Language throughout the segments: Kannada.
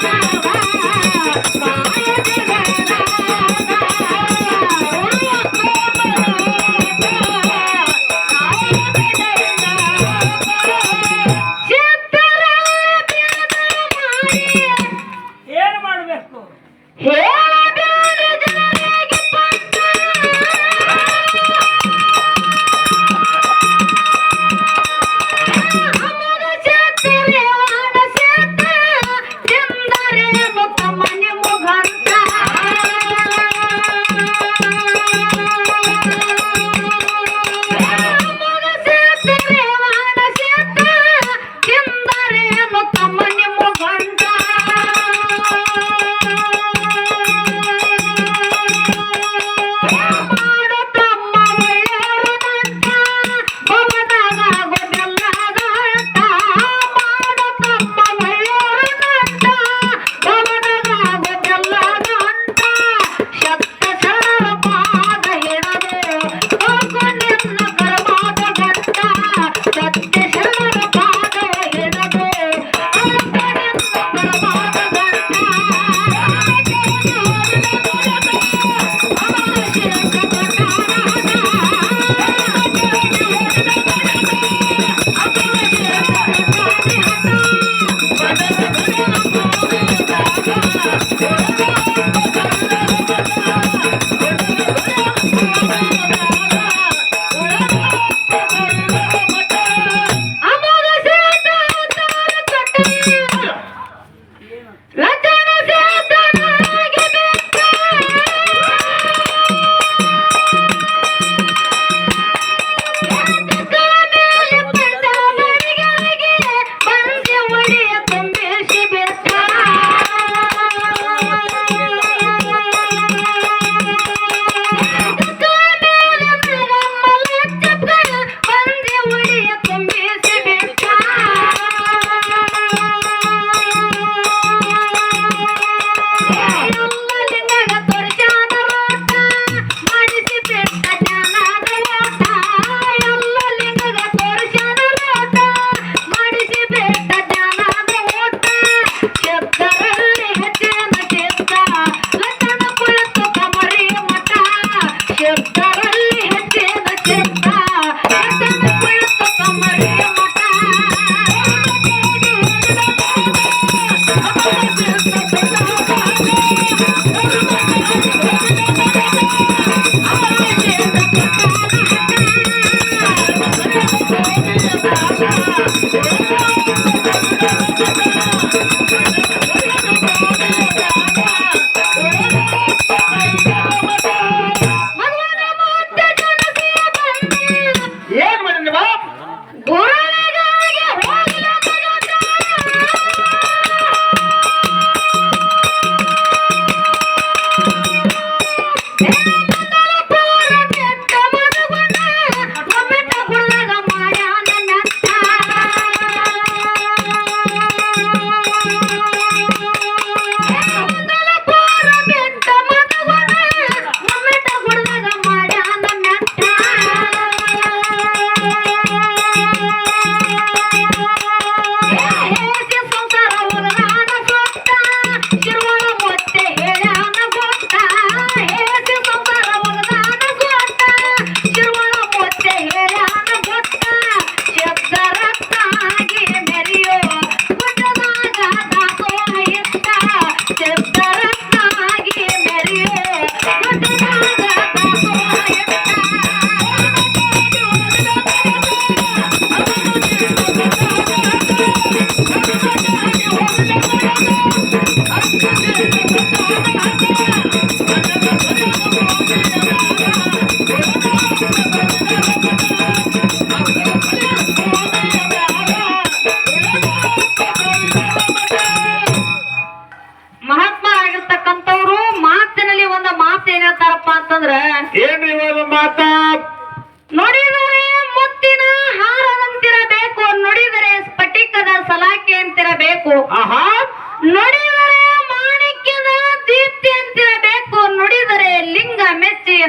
Bye.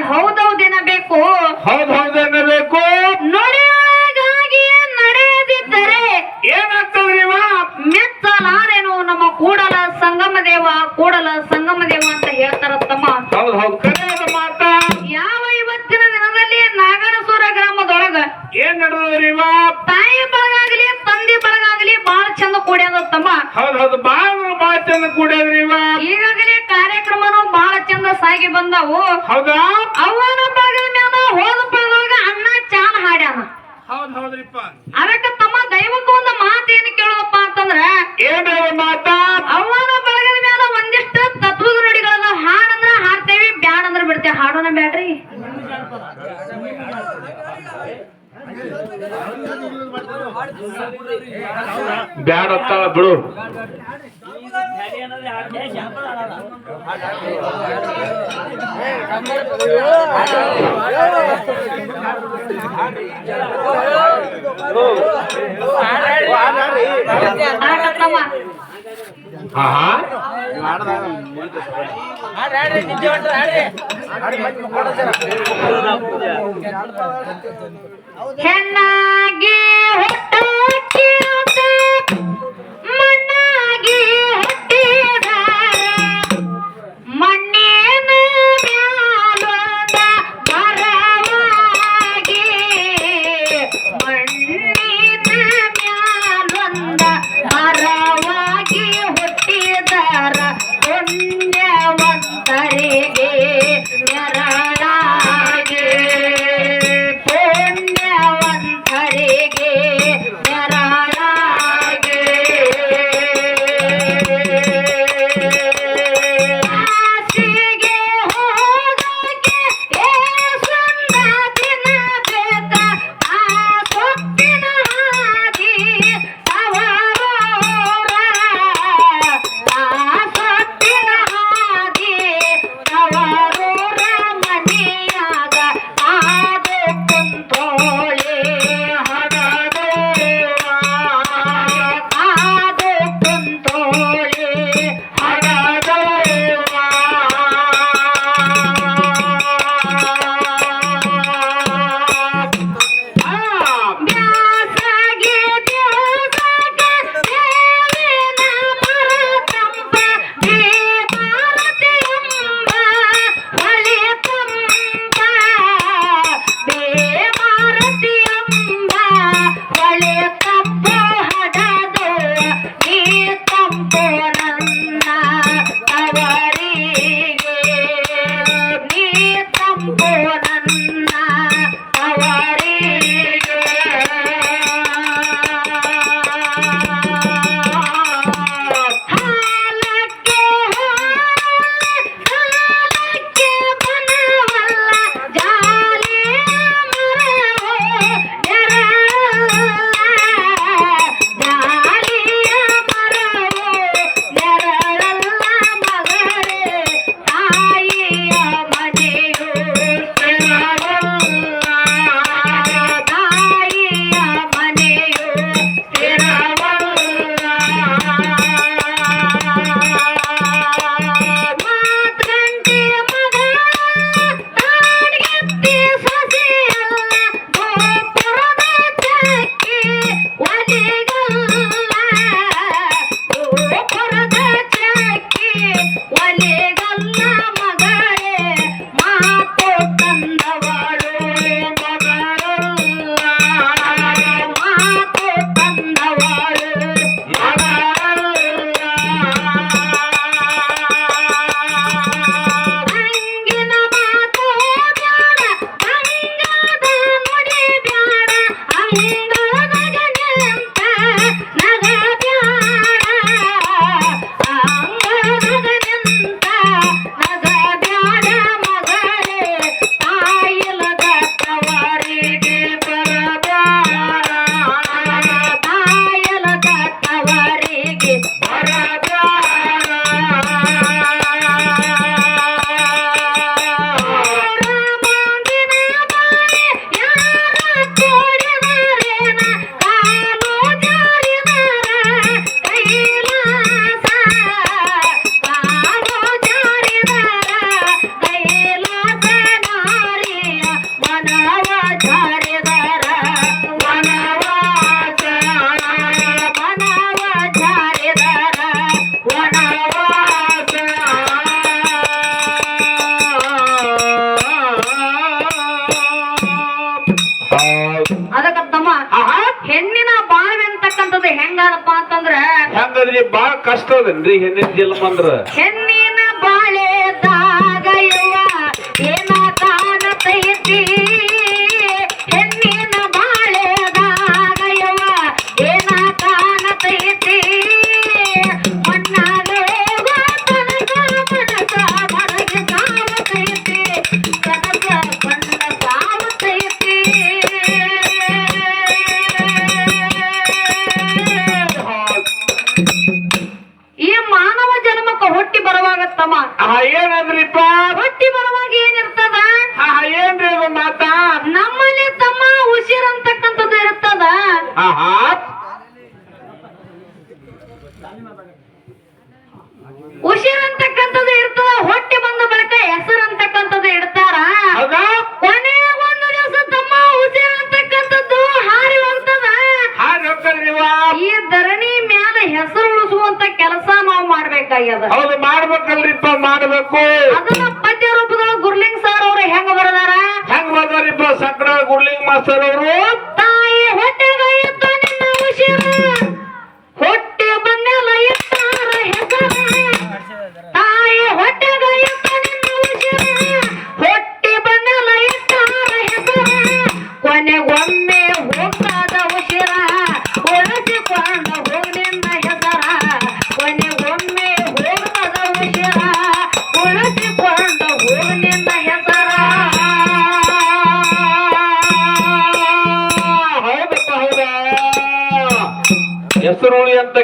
ಹೌದು ಬ್ಯಾಡ ಅತ್ತಾಳ ಬಿಡು. ಆಹಾ ಹೆಣ್ಣಾಗಿ ಹುಟ್ಟಾಕಿರುತ್ತ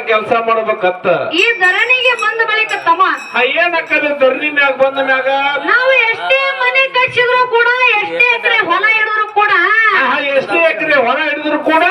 ಕೆಲಸ ಮಾಡ್ಬೇಕತ್ತ. ಈ ಧರಣಿಗೆ ಬಂದ ಬಳಿಕ ತಮ್ಮ ಏನಕ್ಕದ ಧರಣಿ ಮ್ಯಾಗ ಬಂದ ಮ್ಯಾಗ. ನಾವು ಎಷ್ಟೇ ಮನೆ ಕಟ್ಸಿದ್ರು ಕೂಡ ಎಷ್ಟೇ ಎಕರೆ ಹೊಲ ಹಿಡಿದ್ರು ಕೂಡ. ಎಷ್ಟೇ ಎಕರೆ ಹೊಲ ಹಿಡಿದ್ರು ಕೂಡ